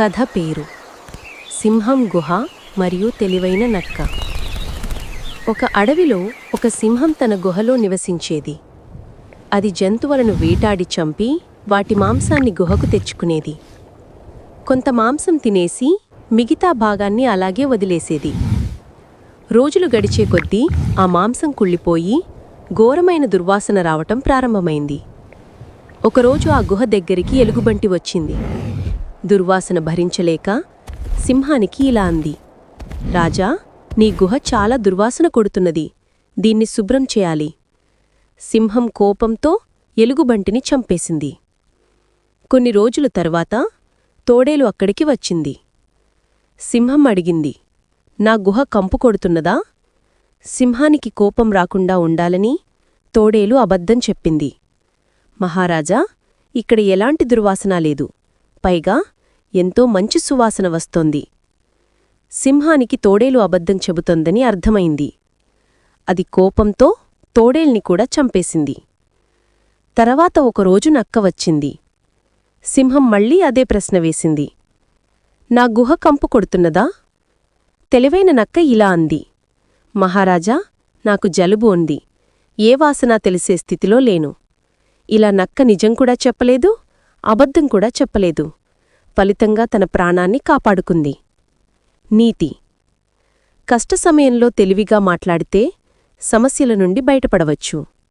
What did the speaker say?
కథ పేరు. సింహం గుహ మరియు తెలివైన నక్క. ఒక అడవిలో ఒక సింహం తన గుహలో నివసించేది. అది జంతువులను వేటాడి చంపి వాటి మాంసాన్ని గుహకు తెచ్చుకునేది. కొంత మాంసం తినేసి మిగతా భాగాన్ని అలాగే వదిలేసేది. రోజులు గడిచే కొద్దీ ఆ మాంసం కుళ్ళిపోయి ఘోరమైన దుర్వాసన రావటం ప్రారంభమైంది. ఒకరోజు ఆ గుహ దగ్గరికి ఎలుగుబంటి వచ్చింది. దుర్వాసన భరించలేక సింహానికి ఇలా అంది. రాజా నీ గుహ చాలా దుర్వాసన కొడుతున్నది. దీన్ని శుభ్రం చేయాలి. సింహం కోపంతో ఎలుగుబంటిని చంపేసింది. కొన్ని రోజుల తర్వాత తోడేలు అక్కడికి వచ్చింది. సింహం అడిగింది నా గుహ కంపు కొడుతున్నదా? సింహానికి కోపం రాకుండా ఉండాలని తోడేలు అబద్ధం చెప్పింది. మహారాజా ఇక్కడ ఎలాంటి దుర్వాసన లేదు. పైగా ఎంతో మంచి సువాసన వస్తోంది. సింహానికి తోడేలు అబద్ధం చెబుతోందని అర్థమైంది. అది కోపంతో తోడేల్ని కూడా చంపేసింది. తర్వాత ఒకరోజు నక్క వచ్చింది. సింహం మళ్ళీ అదే ప్రశ్న వేసింది. నా గుహ కంపు కొడుతున్నదా? తెలివైన నక్క ఇలా అంది. మహారాజా నాకు జలుబు ఉంది. ఏ వాసన తెలిసే స్థితిలో లేను. ఇలా నక్క నిజం కూడా చెప్పలేదు అబద్ధం కూడా చెప్పలేదు. ఫలితంగా తన ప్రాణాన్ని కాపాడుకుంది. నీతి. కష్ట సమయంలో తెలివిగా మాట్లాడితే సమస్యల నుండి బయటపడవచ్చు.